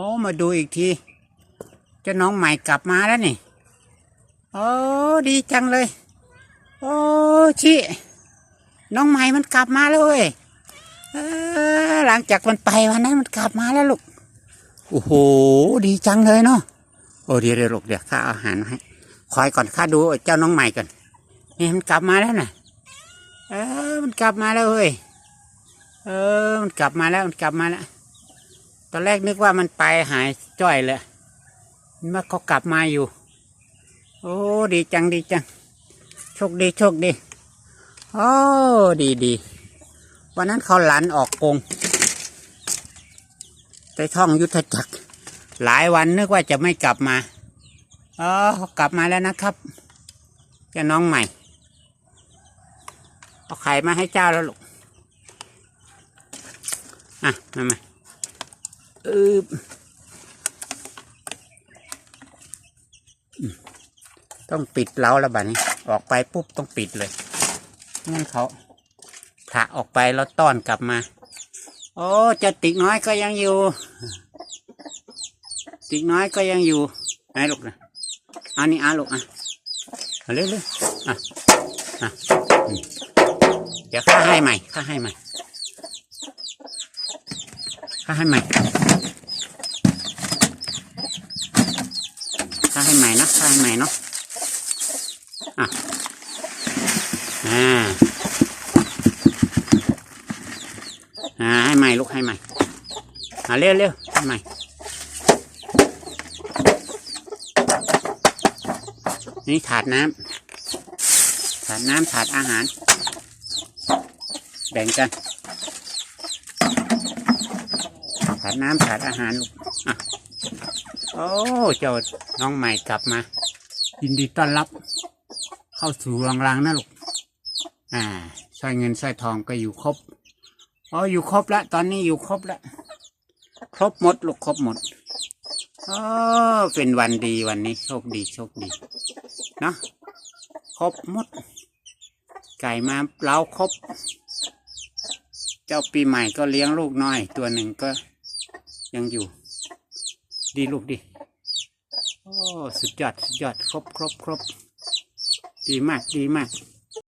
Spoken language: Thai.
อ้มาดูอีกทีเจ้าน้องใหม่กลับมาแล้วนี่โอ้ดีจังเลย โอ้ชิน้องใหม่มันกลับมาแล้วเว้ยหลังจากมันไปวันนั้นมันกลับมาแล้วลูกโอ้โหดีจังเลยเนาะโอ้เดี๋ยวเดี๋ยวลูกเดี๋ยวข้าอาหารให้คอยก่อนข้าดูเจ้าน้องใหม่ก่อนนี่มันกลับมาแล้วน่ะเออมันกลับมาแล้วเว้ยเออมันกลับมาแล้วมันกลับมาแล้ว ตอนแรกนึกว่ามันไปหายจ้อยเลยมันว่าเขากลับมาอยู่ โอ้ดีจังดีจัง โชคดีโชคดีโอ้ดีดีวันนั้นเขาหลันออกกงไปท่องยุทธจักร หลายวันนึกว่าจะไม่กลับมาอ๋อเขากลับมาแล้วนะครับเจ้าน้องใหม่ เอาไข่มาให้เจ้าแล้วลูก อะ มามา อืบต้องปิดเล้าแล้วบัดนี้ ออกไปปุ๊บต้องปิดเลยงั้นเขาผละออกไปแล้วต้อนกลับมา โอ้จะติกน้อยก็ยังอยู่ ติกน้อยก็ยังอยู่ไหนลูกนะอันนี้อะลูกอะเอาเร็วๆอะอะอืมเดี๋ยวข้าให้ใหม่ข้าให้ใหม่ ข้าให้ใหม่ข้าให้ใหม่นะข้าให้ใหม่เนาะอะอ่าอ่าให้ใหม่ลูกให้ใหม่อ่าเร็วเร็วให้ใหม่นี่ถาดน้ำถาดน้ำถาดอาหาร แบ่งกันาดน้ำถาดอาหารลูกโอ้เจ้าน้องใหม่กลับมา ยินดีต้อนรับ เข้าสู่รังรังนะลูกอ่าสร้อยเงินสร้อยทองก็อยู่ครบอ๋ออยู่ครบแล้วตอนนี้อยู่ครบแล้วครบหมดลูกครบหมดอ๋อเป็นวันดีวันนี้โชคดีโชคดีเนาะครบหมด ไก่มาเล้าครบ เจ้าปีใหม่ก็เลี้ยงลูกน้อย ตัวหนึ่งก็ ยังอยู่ ดีลูกดีโอ้สุดยอดสุดยอดครบครบครบดีมากดีมาก